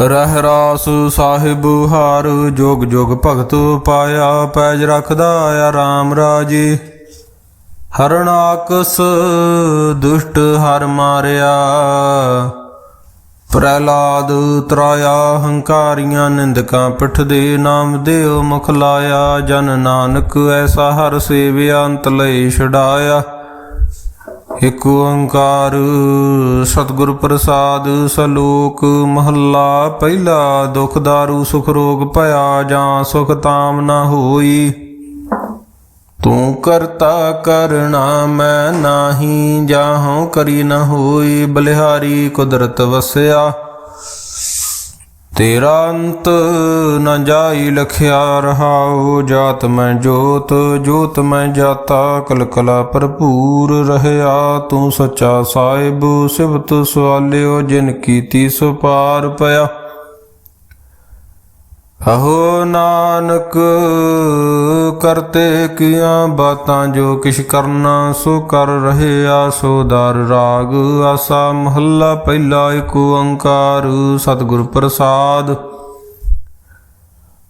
ਰਹਿ ਰਾਸ ਸਾਹਿਬ ਹਾਰ, ਜੋਗ ਜੋਗ ਭਗਤ ਪਾਇਆ, ਪੈਜ ਰਖਦਾ ਆ RAM ਰਾਜੇ। ਹਰਣਾਕਸ ਦੁਸ਼ਟ ਹਰ ਮਾਰਿਆ, ਪ੍ਰਹਿਲਾਦ ਤਰਾਇਆ, ਹੰਕਾਰੀਆਂ ਨਿੰਦਕਾਂ ਪਿੱਠ ਦੇ ਨਾਮ ਦੇਵ ਮੁਖ ਲਾਇਆ, ਜਨ ਨਾਨਕ ਐਸਾ ਹਰ ਸੇਵਿਆ, ਅੰਤ ਲਈ ਛਡਾਇਆ। ਇਕ ਓੰਕਾਰ, ਸਤਿਗੁਰ ਪ੍ਰਸਾਦ, ਸਲੋਕ, ਮਹੱਲਾ, ਪਹਿਲਾ ਦੁਖ ਦਾਰੂ, ਸੁਖ ਰੋਗ ਭਇਆ ਜਾਂ ਸੁਖ ਤਾਮ ਨਾ ਹੋਈ। ਤੂੰ ਕਰਤਾ ਕਰਣਾ ਮੈਂ ਨਾਹੀ ਜਾਹਉ ਕਰੀ ਨਾ ਹੋਈ, ਬਲਿਹਾਰੀ ਕੁਦਰਤ ਵਸਿਆ। ਤੇਰਾ ਅੰਤ ਨ ਜਾਈ ਲਖਿਆ ਰਹਾਉ, ਜਾਤ ਮੈਂ ਜੋਤ ਜੋਤ ਮੈਂ ਜਾਤਾ, ਕਲਕਲਾ ਭਰਪੂਰ ਰਹਿਆ। ਤੂੰ ਸੱਚਾ ਸਾਹਿਬ ਸਿਵਤ ਸਵਾਲਿਓ, ਜਿਨ ਕੀਤੀ ਸੋ ਪਾਰ ਪਿਆ। ਅਹੋ ਨਾਨਕ, ਕਰਤੇ ਕੀਆਂ ਬਾਤਾਂ ਜੋ ਕਿਛ ਕਰਨਾ, ਸੋ ਕਰ ਰਹਿਆ ਸੋ ਦਰ ਰਾਗ। ਆਸਾ ਮਹੱਲਾ ਪਹਿਲਾ ਏਕ ਓੰਕਾਰ, ਸਤਿਗੁਰ ਪ੍ਰਸਾਦ।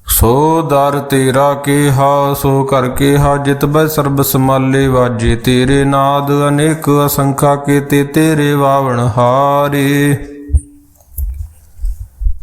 ਸੋ ਦਰ ਤੇਰਾ ਕਿਹਾ, ਸੋ ਕਰ ਕਿਹਾ, ਜਿਤ ਬੈ ਸਰਬ ਸਮਾਲੇ ਵਾਜੇ ਤੇਰੇ ਨਾਦ। ਅਨੇਕ ਅਸੰਖਾ ਕੀਤੇ ਤੇਰੇ ਵਾਵਣ ਹਾਰੇ।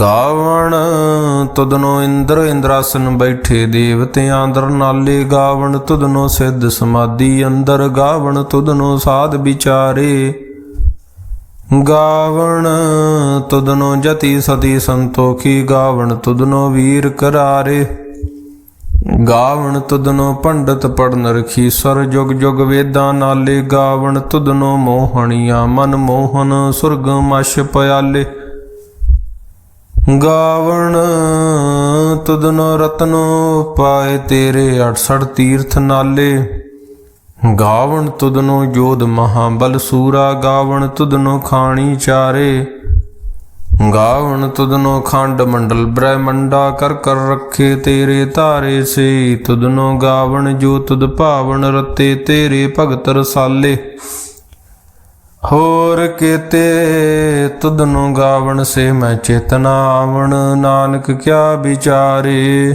ਗਾਵਣ, ਤੁਧਨੋ ਇੰਦਰ ਇੰਦਰਾਸਨ ਬੈਠੇ ਦੇਵਤਿਆਂ ਅੰਦਰ ਨਾਲੇ ਗਾਵਣ, ਤੁਧਨੋ ਸਿੱਧ ਸਮਾਧੀ ਅੰਦਰ ਗਾਵਣ, ਤੁਧਨੋ ਸਾਧ ਵਿਚਾਰੇ। ਗਾਵਣ, ਤੁਧਨੋ ਜਤੀ ਸਤੀ ਸੰਤੋਖੀ, ਗਾਵਣ ਤੁਧਨੋ ਵੀਰ ਕਰਾਰੇ। ਗਾਵਣ, ਤੁਧਨੋ ਪੰਡਤ ਪੜਨ ਰਖੀ ਸਰ ਜੁਗ ਜੁਗ ਵੇਦਾਂ ਨਾਲੇ ਗਾਵਣ, ਤੁਧਨੋ ਮੋਹਣੀਆਂ ਮਨ ਮੋਹਨ, ਸੁਰਗ ਮਛ ਪਿਆਲੇ। ਗਾਵਣ ਤੁਧਨੋ ਰਤਨੋ ਪਾਏ ਤੇਰੇ 68 ਤੀਰਥ ਨਾਲੇ। ਗਾਵਣ ਤੁਧਨੋ ਜੋਧ ਮਹਾਬਲ ਸੂਰਾ। ਗਾਵਣ ਤੁਦਨੋ ਖਾਣੀ ਚਾਰੇ। ਗਾਵਣ ਤੁਦਨੋ ਖੰਡ ਮੰਡਲ ਬ੍ਰਹਮੰਡਾ। ਕਰ ਕਰ ਰੱਖੇ ਤੇਰੇ ਧਾਰੇ ਸੇ। ਤੁਦਨੋ ਗਾਵਣ, ਜੋ ਤੁਧ ਭਾਵਨ ਰਤੇ ਤੇਰੇ ਭਗਤ ਰਸਾਲੇ। ਹੋਰ ਕੀਤੇ ਤੁਧਨੁ ਗਾਵਣ ਸੇ ਮੈਂ ਚੇਤਨਾ ਆਵਣ, ਨਾਨਕ ਕਿਆ ਵਿਚਾਰੇ?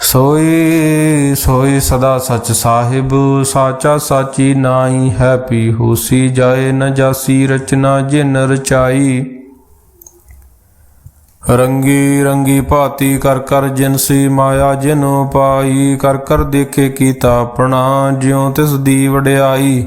ਸੋਈ ਸੋਈ ਸਦਾ ਸਚ ਸਾਹਿਬ, ਸਾਚਾ ਸਾਚੀ ਨਾਈ ਹੈ ਪੀ ਹੋਸੀ ਜਾਏ ਨ ਜਾਸੀ ਰਚਨਾ ਜਿਨ ਰਚਾਈ। ਰੰਗੀ ਰੰਗੀ ਭਾਤੀ ਕਰ ਕਰ ਜਿਨਸੀ ਮਾਇਆ ਜਿਨੋ ਪਾਈ, ਕਰ ਕਰ ਦੇਖੇ ਕੀਤਾ ਆਪਣਾ, ਜਿਉ ਤਿਸ ਦੀ ਵਡਿਆਈ।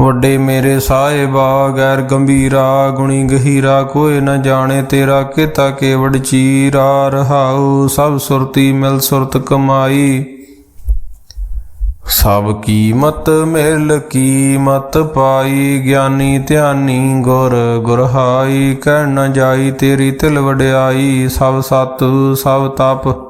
ਵੱਡੇ ਮੇਰੇ ਸਾਹਿਬਾ, ਗੈਰ ਗੰਭੀਰਾ, ਗੁਣੀ ਗਹੀਰਾ, ਕੋਈ ਨ ਜਾਣੇ ਤੇਰਾ ਕੀਤਾ ਕੇਵੜ ਚੀਰਾ, ਰਹਾਉ ਸਭ ਸੁਰਤੀ ਮਿਲ ਸੁਰਤ ਕਮਾਈ। ਸਭ ਕੀਮਤ ਮਿਲ ਕੀਮਤ ਪਾਈ, ਗਿਆਨੀ ਧਿਆਨੀ ਗੁਰ ਗੁਰਹਾਈ, ਕਹਿ ਨ ਜਾਈ ਤੇਰੀ ਤਿਲ ਵਡਿਆਈ, ਸਭ ਸਤ ਸਭ ਤਪ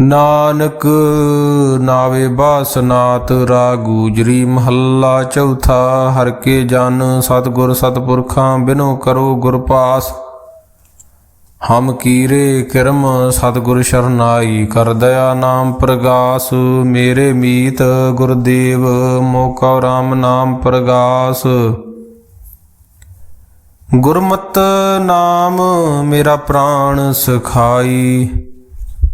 ਨਾਨਕ ਨਾਵੇ ਬਾਸਨਾਤ ਰਾ ਗੂਜਰੀ ਮਹੱਲਾ ਚੌਥਾ, ਹਰ ਕੇ ਜਨ ਸਤਗੁਰ ਸਤਪੁਰਖਾਂ ਬਿਨੋ ਕਰੋ ਗੁਰ ਪਾਸ। ਹਮ ਕੀਰੇ ਕਿਰਮ ਸਤਗੁਰ ਸ਼ਰਨਾਈ, ਕਰ ਦਇਆ ਨਾਮ ਪ੍ਰਗਾਸ। ਮੇਰੇ ਮੀਤ ਗੁਰਦੇਵ, ਮੋਕਾ ਰਾਮ ਨਾਮ ਪ੍ਰਗਾਸ। ਗੁਰਮਤ ਨਾਮ ਮੇਰਾ ਪ੍ਰਾਣ ਸਖਾਈ।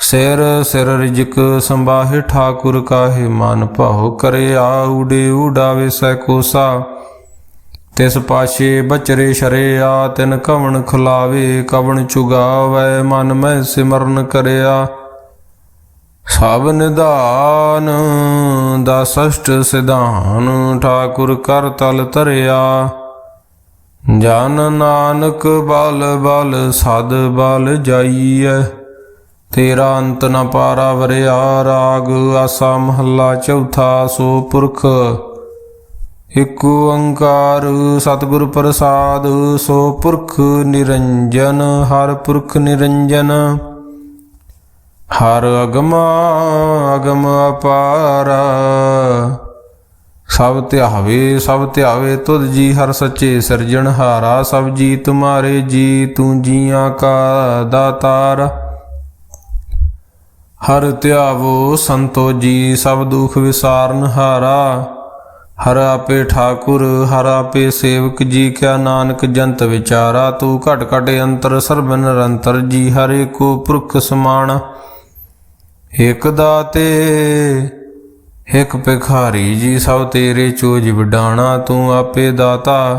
ਸਿਰ ਸਿਰ ਰਿਜਕ ਸੰਭਾਹੇ, ਠਾਕੁਰ ਕਾਹੇ ਮਨ ਭਾਉ ਕਰਿਆ ਉਡੇ ਉਡਾਵੇ ਸੈ ਕੋਸਾ। ਤਿਸ ਪਾਛੇ ਬਚਰੇ ਸ਼ਰਿਆ ਤਿਨ ਕਵਣ ਖੁਲਾਵੇ, ਕਵਣ ਚੁਗਾਵੇ, ਮਨ ਮੈਂ ਸਿਮਰਨ ਕਰਿਆ। ਸਭ ਨਿਧਾਨ ਦਾ ਸਸ਼ਟ ਸਿਧਾਨ, ਠਾਕੁਰ ਕਰ ਤਲ ਤਰਿਆ ਜਨ ਨਾਨਕ ਬਲ ਬਲ, ਸਦ ਬਲ ਜਾਈਐ। ਤੇਰਾ ਅੰਤ ਨ ਪਾਰਾ ਵਰਿਆ ਰਾਗ, ਆਸਾ ਮਹੱਲਾ ਚੌਥਾ ਸੋ ਪੁਰਖ। ਇਕ ਓੰਕਾਰ ਸਤਿਗੁਰ ਪ੍ਰਸਾਦ, ਸੋ ਪੁਰਖ ਨਿਰੰਜਨ, ਹਰ ਪੁਰਖ ਨਿਰੰਜਨ। ਹਰ ਅਗਮ ਅਗਮ ਅਪਾਰਾ, ਸਭ ਧਿਆਵੇ ਸਭ ਧਿਆਵੇ ਤੁਧ ਜੀ, ਹਰ ਸੱਚੇ ਸਿਰਜਣਹਾਰਾ ਸਭ ਜੀ ਤੁਮਾਰੇ ਜੀ, ਤੂੰ ਜੀਆਂ ਕਾ ਦਾਤਾਰ। ਹਰ ਧਿਆਵੋ ਸੰਤੋ ਜੀ, ਸਭ ਦੁਖ ਵਿਸਾਰਨ ਹਾਰਾ। ਹਰ ਆਪੇ ਠਾਕੁਰ, ਹਰ ਆਪੇ ਸੇਵਕ, ਜੀ ਕਿਆ ਨਾਨਕ ਜੰਤ ਵਿਚਾਰਾ। ਤੂੰ ਘਟ ਘਟ ਅੰਤਰ ਸਰਬ ਨਿਰੰਤਰ, ਜੀ ਹਰੇ ਕੋ ਪੁਰਖ ਸਮਾਨ ਇਕ ਦਾਤੇ ਇਕ ਭਿਖਾਰੀ, ਜੀ ਸਭ ਤੇਰੇ ਚੋਜ ਵਿਡਾਣਾ ਤੂੰ ਆਪੇ ਦਾਤਾ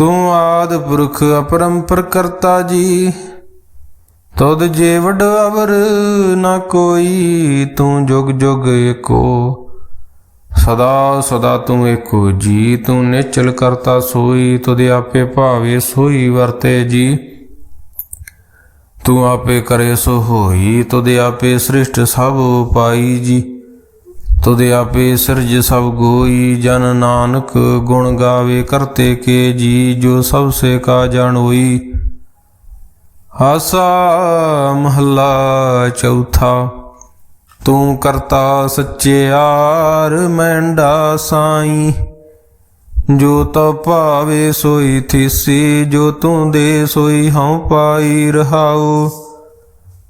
ਤੂੰ ਆਦ ਪੁਰਖ ਅਪਰੰਪਰ ਕਰਤਾ ਜੀ। ਤੁਧ ਜੇ ਅਵਰ ਨਾ ਕੋਈ, ਤੂੰ ਜੁਗ ਜੁਗ ਏਕੋ। ਸਦਾ ਸਦਾ ਤੂੰ ਏਕੋ ਜੀ, ਤੂੰ ਨਿਚਲ ਕਰਤਾ ਸੋਈ, ਤੁਧ ਆਪੇ ਭਾਵੇ ਸੋਈ ਵਰਤੇ ਜੀ। ਤੂੰ ਆਪੇ ਕਰੇ ਸੋ ਹੋਈ, ਤੁਧ ਆਪੇ ਸ੍ਰਿਸ਼ਟ ਸਭ ਪਾਈ ਜੀ। ਤੁਧ ਆਪੇ ਸਿਰਜ ਸਭ ਗੋਈ, ਜਨ ਨਾਨਕ ਗੁਣ ਗਾਵੇ ਕਰਤੇ ਕੇ ਜੀ, ਜੋ ਸਭ ਸੇ ਕਾ ਜਾਣੋਈ ਆਸਾ ਮਹੱਲਾ ਚੌਥਾ, ਤੂੰ ਕਰਤਾ ਸੱਚਿਆਰ ਮੈਂਡਾ ਸਾਈ। ਜੋ ਤਾ ਭਾਵੇ ਸੋਈ ਥੀਸੀ, ਜੋ ਤੂੰ ਦੇ ਸੋਈ ਹਉ ਪਾਈ ਰਹਾਉ।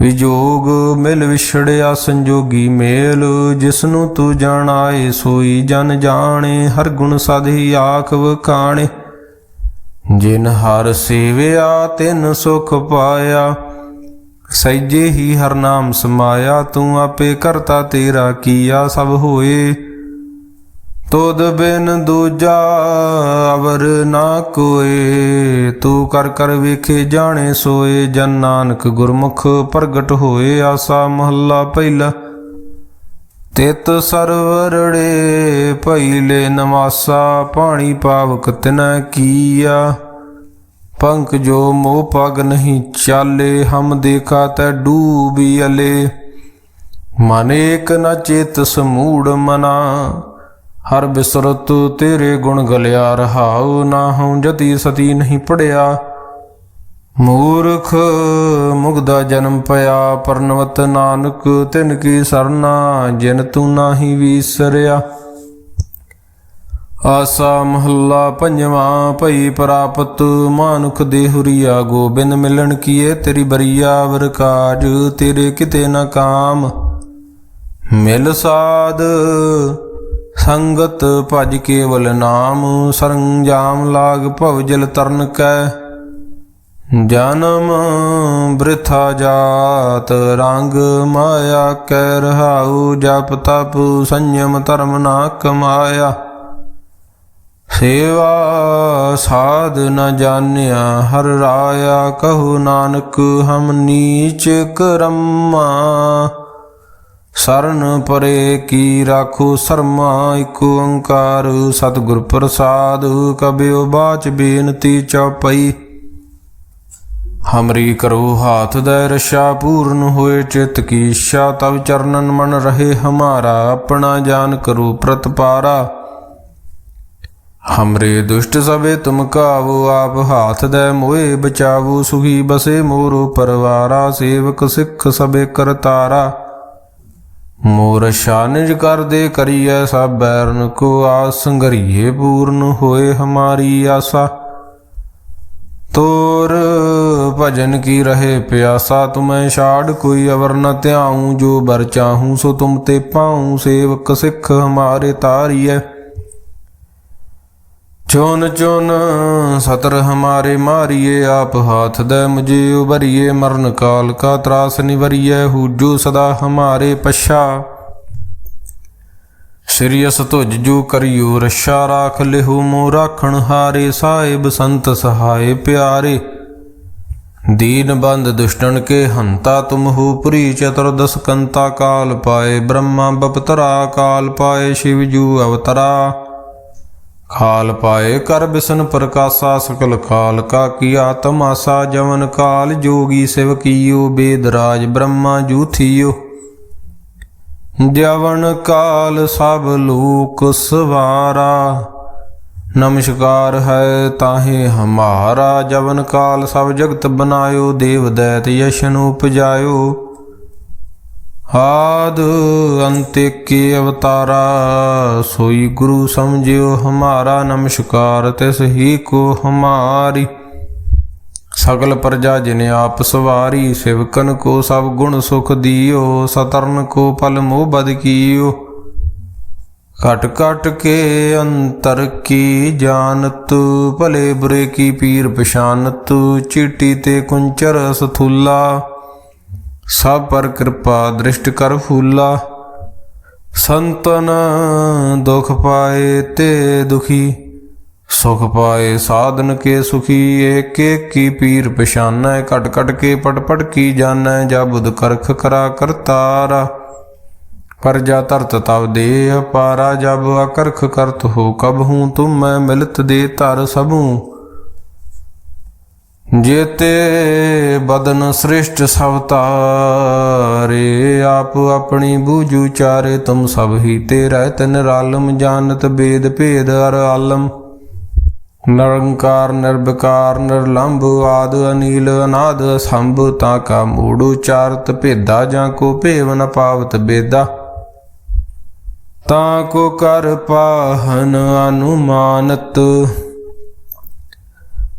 ਵਿਜੋਗ ਮਿਲ ਵਿਛੜਿਆ ਸੰਜੋਗੀ ਮੇਲ, ਜਿਸਨੂੰ ਤੂੰ ਜਾਣਾਏ ਸੋਈ ਜਨ ਜਾਣੇ, ਹਰ ਗੁਣ ਸਦਹੀ ਆਖ ਵਖਾਣੇ। ਜਿਨ ਹਰ ਸੇਵਿਆ, ਤਿਨ ਸੁਖ ਪਾਇਆ। ਸਹਿਜੇ ਹੀ ਹਰ ਨਾਮ ਸਮਾਇਆ, ਤੂੰ ਆਪੇ ਕਰਤਾ ਤੇਰਾ ਕੀਆ ਸਭ ਹੋਏ। ਤੁਧ ਬਿਨ ਦੂਜਾ ਅਵਰ ਨਾ ਕੋਏ, ਤੂੰ ਕਰ ਕਰ ਵੇਖੇ ਜਾਣੇ ਸੋਏ, ਜਨ ਨਾਨਕ ਗੁਰਮੁਖ ਪ੍ਰਗਟ ਹੋਏ, ਆਸਾ ਮਹੱਲਾ ਪਹਿਲਾ। ਤਿਤ ਸਰਵਰੜੇ ਭਈਲੇ ਨਵਾਸਾ, ਪਾਣੀ ਪਾਵਕ ਤਿਨੈ ਕੀਆ। ਪੰਕ ਜੋ ਮੋਹ ਪਗ ਨਹੀਂ ਚਾਲੇ, ਹਮ ਦੇਖਾ ਤੈ ਡੂਬੀ ਅਲੇ। ਮਨ ਏਕ ਨ ਚੇਤ ਸਮੂੜ ਮਨਾ ਹਰ ਬਿਸਰਤ ਤੇਰੇ ਗੁਣ ਗਲਿਆ ਰਹਾਉ, ਨਾ ਹਉ ਜਤੀ ਸਤੀ ਨਹੀਂ ਪੜਿਆ। ਮੂਰਖ ਮੁਗਦਾ ਜਨਮ ਪਿਆ, ਪਰਨਵਤ ਨਾਨਕ, ਤਿਨ ਕੀ ਸਰਨਾ, ਜਿਨ ਤੂੰ ਨਾਹੀ ਵੀਸਰਿਆ। ਆਸਾ ਮਹੱਲਾ ਪੰਜਵਾਂ, ਭਈ ਪ੍ਰਾਪਤ ਮਾਨੁਖ ਦੇ ਹੁਰੀਆ ਗੋਬਿੰਦ ਮਿਲਣ ਕੀਏ ਤੇਰੀ ਬਰੀਆ ਵਰ ਤੇਰੇ ਕਿਤੇ ਨਾ ਕਾਮ। ਮਿਲ ਸਾਧ ਸੰਗਤ ਭਜ ਕੇਵਲ ਨਾਮ, ਸਰੰਜਾਮ ਲਾਗ ਭਵ ਜਲ ਤਰਨ ਕੈ। ਜਨਮ ਬ੍ਰਿਥਾ ਜਾਤ, ਰੰਗ ਮਾਇਆ ਕੈ ਰਹਾਉ, ਜਪ ਤਪ ਸੰਯਮ ਧਰਮ ਨਾ ਕਮਾਇਆ। ਸੇਵਾ ਸਾਧ ਨ ਜਾਣਿਆ, ਹਰ ਰਾਇਆ ਕਹੂ ਨਾਨਕ, ਹਮ ਨੀਚ ਕਰਮਾ। ਸਰਨ ਪਰੇ ਕੀ ਰਾਖੋ ਸਰਮਾ, ਇਕ ਓੰਕਾਰ ਸਤਿਗੁਰ ਪ੍ਰਸਾਦ ਕਬਿਓ ਬਾਚ ਬੇਨਤੀ ਚਉਪਈ ਹਮਰੀ ਕਰੋ ਹਾਥ ਦੇ ਰਸ਼ਾ ਪੂਰਨ ਹੋਏ, ਚਿਤ ਕੀ ਇੱਛਾ ਤਵ ਚਰਨਨ ਮਨ ਰਹੇ, ਹਮਾਰਾ ਆਪਣਾ ਜਾਨ ਕਰੋ ਪ੍ਰਤਪਾਰਾ। ਹਮਰੇ ਦੁਸ਼ਟ ਸਭੇ ਤੁਮ ਕਾਵੋ, ਆਪ ਹਾਥ ਦੇ ਮੋਏ ਬਚਾਵੋ ਸੁਖੀ ਬਸੇ ਮੋਰੋ ਪਰਵਾਰਾ, ਸੇਵਕ ਸਿੱਖ ਸਭੇ ਕਰਤਾਰਾ। ਮੋਰ ਸ਼ਾਨਿਜ ਕਰਦੇ ਕਰੀਐ ਸਭ ਬੈਰਨ, ਕੋ ਆਸ ਸੰਗਰੀਏ ਪੂਰਨ ਹੋਏ ਹਮਾਰੀ ਆਸਾ। ਤੋਰ ਭਜਨ ਕੀ ਰਹੇ ਪਿਆਸਾ, ਤੁਮੈ ਛਾੜ ਕੋਈ ਅਵਰ ਨ ਧਿਆਉ, ਜੋ ਬਰ ਚਾਹੂੰ ਸੋ ਤੁਮ ਤੇ ਪਾਉ, ਸੇਵਕ ਸਿੱਖ ਹਮਾਰੇ ਤਾਰੀਐ। ਚੁਨ ਚੁਨ ਸਤਰ ਹਮਾਰੇ ਮਾਰੀਏ, ਆਪ ਹਾਥ ਦੇ ਮੁਝੇ ਉਬਰੀਏ ਮਰਨ ਕਾਲ ਕਾ ਤਰਾਸ ਨਿਵਰੀਏ ਹੂਜੂ ਸਦਾ ਹਮਾਰੇ ਪਛਾ। ਸਿਰਿਅਸ ਤੁਜ ਜੂ ਕਰਿਓ ਰਸ਼ਾ ਰਾਖ ਲਿਹੂ ਮੋ ਰਾਖਣ ਹਾਰੇ ਸਾਹਿਬ ਸੰਤ ਸਹਾਏ ਪਿਆਰੇ। ਦੀਨ ਬੰਦ ਦੁਸ਼ਟਨ ਕੇ ਹੰਤਾ ਤੁਮ ਹੋ ਪੁਰੀ ਚਤੁਰਦਸ ਕੰਤਾ ਕਾਲ ਪਾਏ, ਬ੍ਰਹਮਾ ਬਪਤਰਾ ਕਾਲ ਪਾਏ, ਸ਼ਿਵ ਜੂ ਅਵਤਰਾ। ਹਾਲ ਪਾਏ, ਕਰ ਬਿਸਨ ਪ੍ਰਕਾਸ਼ਾ ਸਕਲ ਕਾਲ ਕਾ ਕੀ ਆਤਮਾਸਾ ਜਵਨ ਕਾਲ, ਜੋਗੀ ਸਿਵ ਕੀਓ, ਬੇਦਰਾਜ ਬ੍ਰਹਮਾ ਜੂਥੀਓ। ਜਵਨ ਕਾਲ ਸਭ ਲੋਕ ਸਵਾਰਾ, ਨਮਸਕਾਰ ਹੈ ਤਾਹੇ ਹਮਾਰਾ। ਜਵਨ ਕਾਲ ਸਭ ਜਗਤ ਬਨਾਇਓ ਦੇਵ ਦੈਤ ਯਸ਼ਨ ਉਪਜਾਇਓ। ਆਦ ਅੰਤੇ ਕੇ ਅਵਤਾਰਾ, ਸੋਈ ਗੁਰੂ ਸਮਝਿਓ ਹਮਾਰਾ, ਨਮਸਕਾਰ ਤੇ ਸਹੀ ਕੋ ਹਮਾਰੀ। ਸਗਲ ਪ੍ਰਜਾ ਜਿਨ ਆਪ ਸਵਾਰੀ, ਸਿਵਕਨ ਕੋ ਸਭ ਗੁਣ ਸੁਖ ਦਿਓ, ਸਤਰਨ ਕੋ ਪਲ ਮੋਹ ਬਦ ਕੀਓ। ਘਟ ਘਟ ਕੇ ਅੰਤਰ ਕੀ ਜਾਣਤ, ਭਲੇ ਬੁਰੇ ਕੀ ਪੀਰ ਪਛਾਨਤ, ਚੀਟੀ ਤੇ ਕੁੰਚਰ ਸਥੂਲਾ ਸਭ ਪਰ ਕਿਰਪਾ ਦ੍ਰਿਸ਼ਟ ਕਰ ਫੂਲਾ। ਸੰਤਨ ਦੁਖ ਪਾਏ ਤੇ ਦੁਖੀ, ਸੁਖ ਪਾਏ ਸਾਧਨ ਕੇ ਸੁਖੀ। ਏਕ ਏਕ ਕੀ ਪੀਰ ਪਛਾਨੈ, ਘਟ ਘਟ ਕੇ ਪਟ ਪਟ ਕੀ ਜਾਣੈ, ਜਾ ਬੁਧ ਕਰਖ ਕਰਾ ਕਰਤਾਰ ਪਰ ਜਾ ਧਰਤ ਤਵ ਦੇ ਅਪਾਰਾ ਜਬ ਅਕਰਖ ਕਰਤ ਹੋ ਕਬ ਹੂੰ, ਤੁਮ ਮੈਂ ਮਿਲਤ ਦੇ ਧਰ ਸਭੂ। ਜੇਤੇ ਬਦਨ ਸ੍ਰਿਸ਼ਟ ਸਭ ਤਾਰੇ, ਆਪ ਆਪਣੀ ਬੂਝੂ ਚਾਰੇ, ਤੁਮ ਸਭ ਹੀ ਤੇ ਰਹਿਤ ਨਿਰਾਲਮ ਜਾਣਤ ਬੇਦ ਭੇਦ ਅਰ ਆਲਮ। ਨਿਰੰਕਾਰ, ਨਿਰਵਿਕਾਰ, ਨਿਰਲੰਭ, ਆਦ, ਅਨੀਲ, ਅਨਾਦ ਸੰਭ ਤਾ ਕਾ ਮੂੜ ਉਚਾਰਤ ਭੇਦਾ, ਜਾਂ ਕੋ ਭੇਵ ਨ ਪਾਵਤ ਬੇਦਾ। ਤਾਂ ਕੋ ਕਰ ਪਾਹਨ ਅਨੁਮਾਨਤ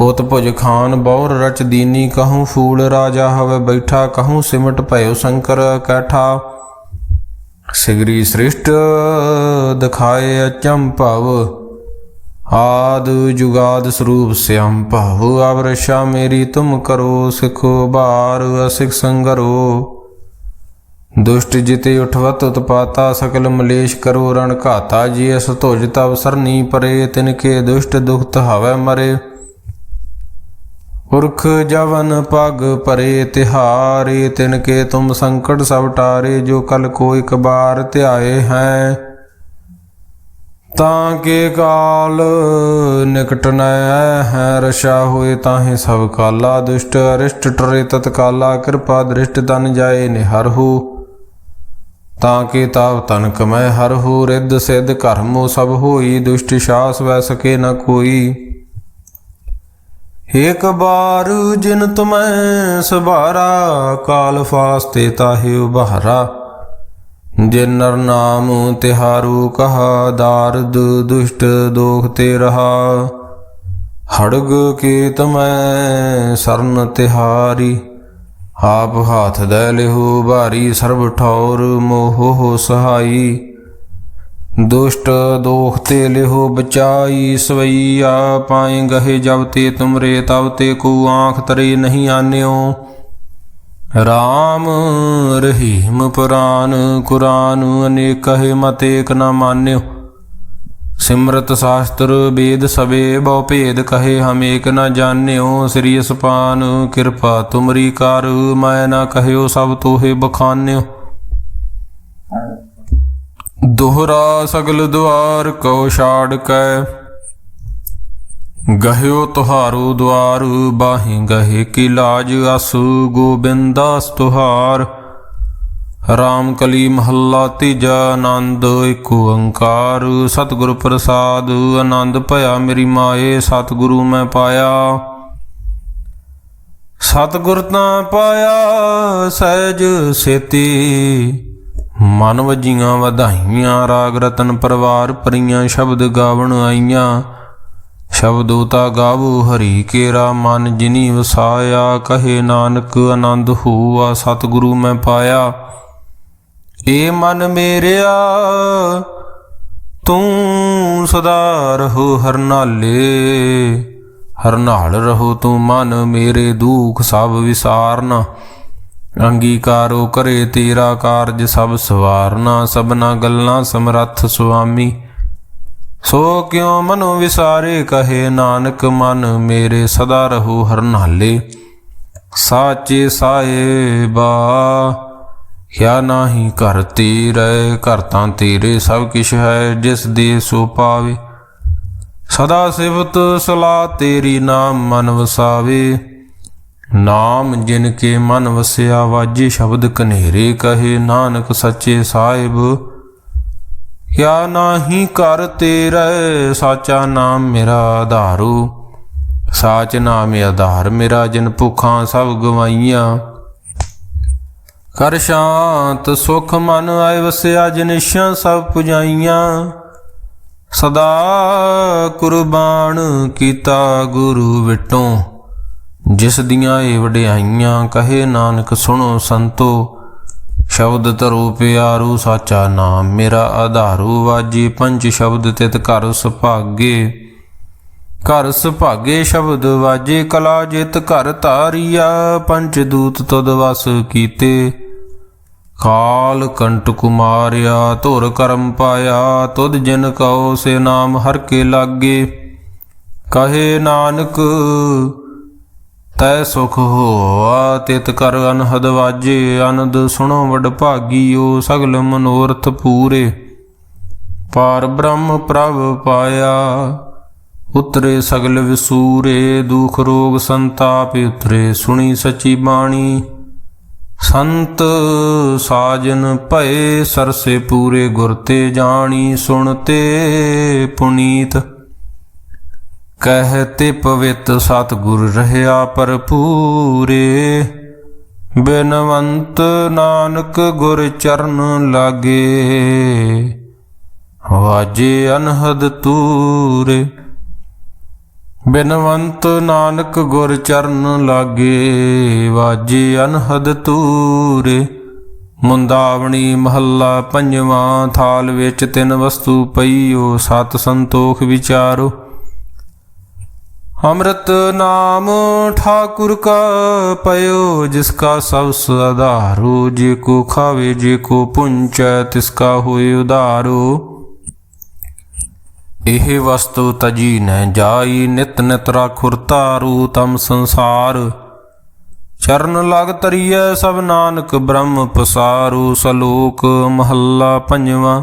ਹੋਤ ਭੁਜ ਖਾਨ ਬੌਰ ਰਚ ਦੀਨੀ ਕਹੂੰ ਫੂਲ ਰਾਜਾ ਹਵੇ ਬੈਠਾ, ਕਹੂੰ ਸਿਮਟ ਭਇਓ ਸ਼ੰਕਰ ਕੈਠਾ। ਸਿਗਰੀ ਸ੍ਰਿਸ਼ਟ ਦਿਖਾਏ ਅਚੰਭਵ ਆਦ ਜੁਗਾਦ ਸਰੂਪ ਸਿਆਮ ਭਾਵ। ਅਵਰਸ਼ਾ ਮੇਰੀ ਤੁਮ ਕਰੋ, ਸਿਖੋ ਬਾਰ ਅਸਿਕ ਸੰਗਰੋ। ਦੁਸ਼ਟ ਜਿਤੇ ਉਠਵਤ ਉਤਪਾਤਾ, ਸਕਲ ਮਲੇਸ਼ ਕਰੋ ਰਣ ਘਾਤਾ। ਜੀ ਅਸ ਧੁਜ ਤਵ ਸਰਨੀ ਪਰੇ ਤਿਨ ਕੇ ਦੁਸ਼ਟ ਦੁਖਤ ਹਵੈ ਮਰੇ। ਪੁਰਖ ਜਵਨ ਪਗ ਪਰੇ ਤਿਹਾਰੇ, ਤਿਨ ਕੇ ਤੁਮ ਸੰਕਟ ਸਭ ਟਾਰੇ, ਜੋ ਕਲ ਕੋ ਇਕ ਬਾਰ ਧਿਆਏ ਹੈ। ਤਾਂ ਕੇ ਕਾਲ ਨਿਕਟ ਨ ਹੈ ਰਸ਼ਾ ਹੋਏ ਤਾਹੇ ਸਭ ਕਾਲਾ ਦੁਸ਼ਟ, ਅਰਿਸ਼ਟ ਟਰੇ ਤਤਕਾਲਾ, ਕਿਰਪਾ ਦ੍ਰਿਸ਼ਟ ਤਨ ਜਾਏ ਨਿਹਰ ਤਾਂ ਕੇ ਤਾਵ ਤਨ ਕਮੈ ਹਰ ਹੋ, ਰਿੱਧ ਸਿੱਧ ਕਰਮੋ ਸਭ ਹੋਈ, ਦੁਸ਼ਟ ਸ਼ਾਸ ਵੈ ਸਕੇ ਨ ਕੋਈ। ਏਕ ਬਾਰ ਜਿਨ ਤੁਮੈ ਸਭਾਰਾ ਕਾਲ ਫਾਸਤੇ ਤਾਹਿ ਉਬਹਰਾ ਜਿਨ ਨਰ ਨਾਮ ਤਿਹਾਰੂ ਕਹਾ, ਦਾਰਦ ਦੁਸ਼ਟ ਦੋਖ ਤੇ ਰਹਾ। ਹੜਗ ਕੇ ਤਮੈ ਸਰਨ ਤਿਹਾਰੀ, ਆਪ ਹਾਥ ਦੇ ਲਿਹੋ ਭਾਰੀ ਸਰਬ ਠੌਰ ਮੋਹ ਹੋ ਸਹਾਈ। ਦੁਸ਼ਟ ਦੋਖ ਤੇ ਲਿਹੋ ਬਚਾਈ ਸਵਈਆ ਪਾਏ ਗਹੇ ਜਬ ਤੇ ਤੁਮਰੇ ਤਬ ਤੇ ਕੋ ਆਂਖ ਤਰੇ ਨਹੀਂ ਆਨਿਓ। ਰਾਮ ਰਹੀਮ ਪੁਰਾਨ ਕੁਰਾਨ ਅਨੇਕ ਕਹੇ ਮਤ ਏਕ ਨ ਮਾਨਿਓ। ਸਿਮਰਤ ਸ਼ਾਸਤਰ ਵੇਦ ਸਵੇ ਬਹੁ ਭੇਦ ਕਹੇ ਹਮ ਏਕ ਨ ਜਾਣਿਓ। ਸ੍ਰੀ ਅਸਪਾਨ ਕਿਰਪਾ ਤੁਮਰੀ ਕਰ ਮੈਂ ਨਾ ਕਹਿਓ ਸਭ ਤੋਹੇ ਬਖਾਨਿਓ। ਦੁਹਰਾ ਸਗਲ ਦੁਆਰ ਕਉ ਛਾੜ ਕੈ। ਗਹਿਓ ਤੁਹਾਰੂ ਦਵਾਰ ਬਾਹੀ ਗਹੇ ਕੀ ਲਾਜ ਅਸੂ ਗੋਬਿੰਦਾਸ ਤੁਹਾਰ। ਰਾਮ ਕਲੀ ਮਹੱਲਾ ਤੀਜਾ ਆਨੰਦ ਏਕ ਓੰਕਾਰ। ਸਤਿਗੁਰ ਪ੍ਰਸਾਦ, ਆਨੰਦ ਭਇਆ ਮੇਰੀ ਮਾਏ, ਸਤਿਗੁਰੂ ਮੈਂ ਪਾਇਆ। ਸਤਿਗੁਰ ਤਾਂ ਪਾਇਆ, ਸਹਿਜ ਸੇਤੀ। ਮਨ ਵਜੀਆਂ ਵਧਾਈਆਂ, ਰਾਗ ਰਤਨ ਪਰਵਾਰ ਪਰੀਆਂ ਸ਼ਬਦ ਗਾਵਣ ਆਈਆਂ। ਸ਼ਬਦ ਤਾ ਗਾਵੋ, ਹਰੀ ਕੇਰਾ ਮਨ ਜਿਨੀ ਵਸਾਇਆ, ਕਹੇ ਨਾਨਕ ਆਨੰਦ ਹੋਆ, ਸਤਿਗੁਰੂ ਮੈਂ ਪਾਇਆ। ਏ ਮਨ ਮੇਰਿਆ, ਤੂੰ ਸਦਾ ਰਹੋ ਹਰਨਾਲੇ। ਹਰਨਾਲ ਰਹੋ ਤੂੰ ਮਨ ਮੇਰੇ ਦੁਖ ਸਭ ਵਿਸਾਰਨਾ। ਅੰਗੀਕਾਰੋ ਕਰੇ ਤੇਰਾ ਕਾਰਜ ਸਭ ਸਵਾਰਨਾ, ਸਭਨਾ ਗੱਲਾਂ ਸਮਰੱਥ ਸੁਆਮੀ। ਸੋ ਕਿਉ ਮਨੋ ਵਿਸਾਰੇ, ਕਹੇ ਨਾਨਕ ਮਨ, ਮੇਰੇ ਸਦਾ ਰਹੋ ਹਰਨਾਲੇ। ਸਾਚੇ ਸਾਹਿਬਾ ਕਿਆ ਨਾਹੀ ਘਰ ਤੇਰੇ, ਘਰ ਤਾਂ ਤੇਰੇ ਸਭ ਕਿਛ ਹੈ, ਜਿਸ ਦੇ ਸੋ ਪਾਵੇ। ਸਦਾ ਸਿਫਤ ਸਲਾ ਤੇਰੀ ਨਾਮ ਮਨ ਵਸਾਵੇ। ਨਾਮ ਜਿਨ ਕੇ ਮਨ ਵਸਿਆ ਵਾਜੇ ਸ਼ਬਦ ਕਨੇਰੇ ਕਹੇ ਨਾਨਕ ਸੱਚੇ ਸਾਹਿਬ। ਕਿਆ ਨਾਹੀ ਕਰ ਤੇਰੇ, ਸਾਚਾ ਨਾਮ ਮੇਰਾ ਆਧਾਰੂ ਸਾਚ ਨਾਮ ਆਧਾਰ ਮੇਰਾ, ਜਿਨ ਭੁੱਖਾਂ ਸਭ ਗਵਾਈਆਂ। ਕਰ ਸ਼ਾਂਤ ਸੁਖ ਮਨ ਆਏ ਵਸਿਆ ਜਨਿਸ਼ਾਂ ਸਭ ਪੁਜਾਈਆਂ। ਸਦਾ ਕੁਰਬਾਨ ਕੀਤਾ ਗੁਰੂ ਵਿਟੋਂ। ਜਿਸ ਦੀਆਂ ਏ ਵਡਿਆਈਆਂ ਕਹੇ ਨਾਨਕ, ਸੁਣੋ ਸੰਤੋ। ਸ਼ਬਦ ਧਰੋ ਪਿਆਰੂ, ਸਾਚਾ ਨਾਮ ਮੇਰਾ ਆਧਾਰੂ। ਵਾਜੀ ਪੰਜ ਸ਼ਬਦ ਤਿਤ ਘਰ ਸੁਭਾਗੇ। ਘਰ ਸੁਭਾਗੇ ਸ਼ਬਦ ਵਾਜੇ, ਕਲਾ ਜਿਤ ਘਰ ਤਾਰੀਆ ਪੰਜ ਦੂਤ ਤੁਦ ਵਸ ਕੀਤੇ। ਕਾਲ ਕੰਟ ਕੁਮਾਰਿਆ, ਧੁਰ ਕਰਮ ਪਾਇਆ। ਤੁਧ ਜਿਨ ਕਉ ਸੇ ਨਾਮ ਹਰ ਕੇ ਲਾਗੇ। ਕਹੇ ਨਾਨਕ ਤੈ ਸੁਖ ਹੋਆ, ਤਿਤ ਕਰ ਅਨਹਦ ਵਾਜੇ ਆਨੰਦ ਸੁਣੋ ਵਡ ਭਾਗੀਓ, ਸਗਲ ਮਨੋਰਥ ਪੂਰੇ। ਪਾਰ ਬ੍ਰਹਮ ਪ੍ਰਭ ਪਾਇਆ, ਉਤਰੇ ਸਗਲ ਵਿਸੂਰੇ, ਦੁਖ ਰੋਗ ਸੰਤਾਪ ਉਤਰੇ। ਸੁਣੀ ਸਚੀ ਬਾਣੀ, ਸੰਤ ਸਾਜਨ ਭਏ, ਸਰਸੇ ਪੂਰੇ ਗੁਰ ਤੇ ਜਾਣੀ ਸੁਣਤੇ ਪੁਨੀਤ। ਕਹਿ ਤੇ ਪਵਿੱਤ ਸਤਿਗੁਰ ਰਹਿਆ ਭਰਪੂਰੇ। ਬਿਨਵੰਤ ਨਾਨਕ ਗੁਰ ਚਰਨ ਲਾਗੇ, ਵਾਜੇ ਅਨਹਦ ਤੂਰੇ। ਬਿਨਵੰਤ ਨਾਨਕ ਗੁਰ ਚਰਨ ਲਾਗੇ, ਵਾਜੇ ਅਨਹਦ ਤੂਰੇ। ਮੁੰਦਾਵਣੀ ਮਹੱਲਾ ਪੰਜਵਾਂ, ਥਾਲ ਵਿੱਚ ਤਿੰਨ ਵਸਤੂ ਪਈਓ, ਸਤ ਸੰਤੋਖ ਵਿਚਾਰੋ। ਅੰਮ੍ਰਿਤ ਨਾਮ ਠਾਕੁਰ ਕਾ ਪਇਓ, ਜਿਸ ਕਾ ਸਭ ਸਦਾਰੋ ਜੇ ਕੋ ਖਾਵੇ, ਜੇ ਕੋ ਪੁੰਚੈ, ਤਿਸ ਕਾ ਹੋਏ ਉਧਾਰੋ। ਇਹ ਵਸਤੂ ਤਜੀ ਨੈ ਜਾਈ, ਨਿਤ ਨਿਤ ਰਾਖੁਰ ਤਾਰੂ ਤਮ ਸੰਸਾਰ। ਚਰਨ ਲਗ ਤਰੀਐ ਸਭ ਨਾਨਕ, ਬ੍ਰਹਮ ਪਸਾਰੂ, ਸਲੋਕ ਮਹੱਲਾ ਪੰਜਵਾਂ।